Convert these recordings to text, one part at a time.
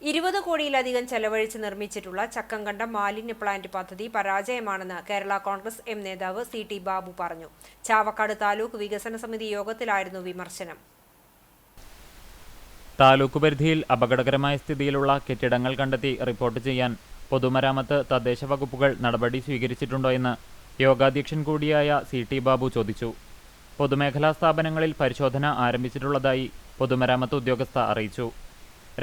ഇരുപത് കോടിയിലധികം ചെലവഴിച്ച് നിർമ്മിച്ചിട്ടുള്ള ചക്കങ്കണ്ടം മാലിന്യ പ്ലാന്റ് പദ്ധതി പരാജയമാണെന്ന് കേരള കോൺഗ്രസ് എം നേതാവ് സി ടി ബാബു പറഞ്ഞു. ചാവക്കാട് താലൂക്ക് വികസന സമിതി യോഗത്തിലായിരുന്നു വിമർശനം. താലൂക്ക് പരിധിയിൽ അപകടകരമായ സ്ഥിതിയിലുള്ള കെട്ടിടങ്ങൾ കണ്ടെത്തി റിപ്പോർട്ട് ചെയ്യാൻ പൊതുമരാമത്ത് തദ്ദേശ വകുപ്പുകൾ നടപടി സ്വീകരിച്ചിട്ടുണ്ടോ എന്ന് യോഗാധ്യക്ഷൻ കൂടിയായ സി ടി ബാബു ചോദിച്ചു. പൊതുമേഖലാ സ്ഥാപനങ്ങളിൽ പരിശോധന ആരംഭിച്ചിട്ടുള്ളതായി പൊതുമരാമത്ത് ഉദ്യോഗസ്ഥ അറിയിച്ചു.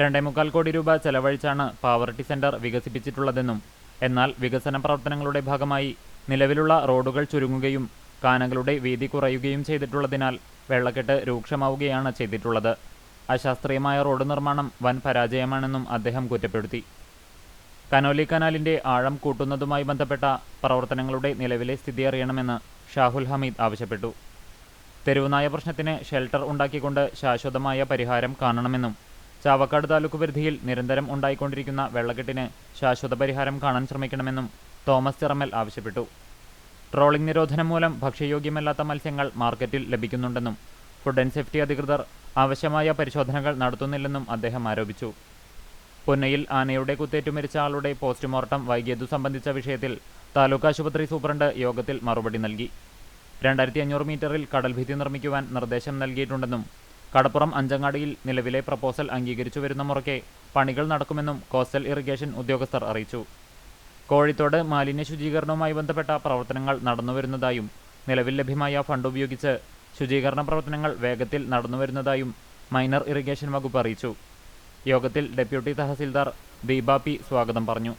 രണ്ടേ മുക്കാൽ കോടി രൂപ ചെലവഴിച്ചാണ് പാവർട്ടി സെന്റർ വികസിപ്പിച്ചിട്ടുള്ളതെന്നും എന്നാൽ വികസന പ്രവർത്തനങ്ങളുടെ ഭാഗമായി നിലവിലുള്ള റോഡുകൾ ചുരുങ്ങുകയും കാനകളുടെ വീതി കുറയുകയും ചെയ്തിട്ടുള്ളതിനാൽ വെള്ളക്കെട്ട് രൂക്ഷമാവുകയാണ് ചെയ്തിട്ടുള്ളത്. അശാസ്ത്രീയമായ റോഡ് നിർമ്മാണം വൻ പരാജയമാണെന്നും അദ്ദേഹം കുറ്റപ്പെടുത്തി. കനോലി കനാലിന്റെ ആഴം കൂട്ടുന്നതുമായി ബന്ധപ്പെട്ട പ്രവർത്തനങ്ങളുടെ നിലവിലെ സ്ഥിതി അറിയണമെന്ന് ഷാഹുൽ ഹമീദ് ആവശ്യപ്പെട്ടു. തെരുവുനായ പ്രശ്നത്തിന് ഷെൽട്ടർ ഉണ്ടാക്കിക്കൊണ്ട് ശാശ്വതമായ പരിഹാരം കാണണമെന്നും ചാവക്കാട് താലൂക്ക് പരിധിയിൽ നിരന്തരം ഉണ്ടായിക്കൊണ്ടിരിക്കുന്ന വെള്ളക്കെട്ടിന് ശാശ്വത പരിഹാരം കാണാൻ ശ്രമിക്കണമെന്നും തോമസ് ചിറമൽ ആവശ്യപ്പെട്ടു. ട്രോളിംഗ് നിരോധനം മൂലം ഭക്ഷ്യയോഗ്യമല്ലാത്ത മത്സ്യങ്ങൾ മാർക്കറ്റിൽ ലഭിക്കുന്നുണ്ടെന്നും ഫുഡ് ആൻഡ് സേഫ്റ്റി അധികൃതർ ആവശ്യമായ പരിശോധനകൾ നടത്തുന്നില്ലെന്നും അദ്ദേഹം ആരോപിച്ചു. പൊന്നയിൽ ആനയുടെ കുത്തേറ്റു മരിച്ച ആളുടെ പോസ്റ്റ്മോർട്ടം വൈകിയതു സംബന്ധിച്ച വിഷയത്തിൽ താലൂക്ക് ആശുപത്രി സൂപ്രണ്ട് യോഗത്തിൽ മറുപടി നൽകി. രണ്ടായിരത്തി അഞ്ഞൂറ് മീറ്ററിൽ കടൽഭിത്തി നിർമ്മിക്കുവാൻ നിർദ്ദേശം നൽകിയിട്ടുണ്ടെന്നും കടപ്പുറം അഞ്ചങ്ങാടിയിൽ നിലവിലെ പ്രപ്പോസൽ അംഗീകരിച്ചു വരുന്ന മുറയ്ക്ക് പണികൾ നടക്കുമെന്നും കോസ്റ്റൽ ഇറിഗേഷൻ ഉദ്യോഗസ്ഥർ അറിയിച്ചു. കോഴിത്തോട് മാലിന്യ ശുചീകരണവുമായി ബന്ധപ്പെട്ട പ്രവർത്തനങ്ങൾ നടന്നുവരുന്നതായും നിലവിൽ ലഭ്യമായ ഫണ്ട് ഉപയോഗിച്ച് ശുചീകരണ പ്രവർത്തനങ്ങൾ വേഗത്തിൽ നടന്നുവരുന്നതായും മൈനർ ഇറിഗേഷൻ വകുപ്പ് അറിയിച്ചു. യോഗത്തിൽ ഡെപ്യൂട്ടി തഹസിൽദാർ ദീപ പി സ്വാഗതം പറഞ്ഞു.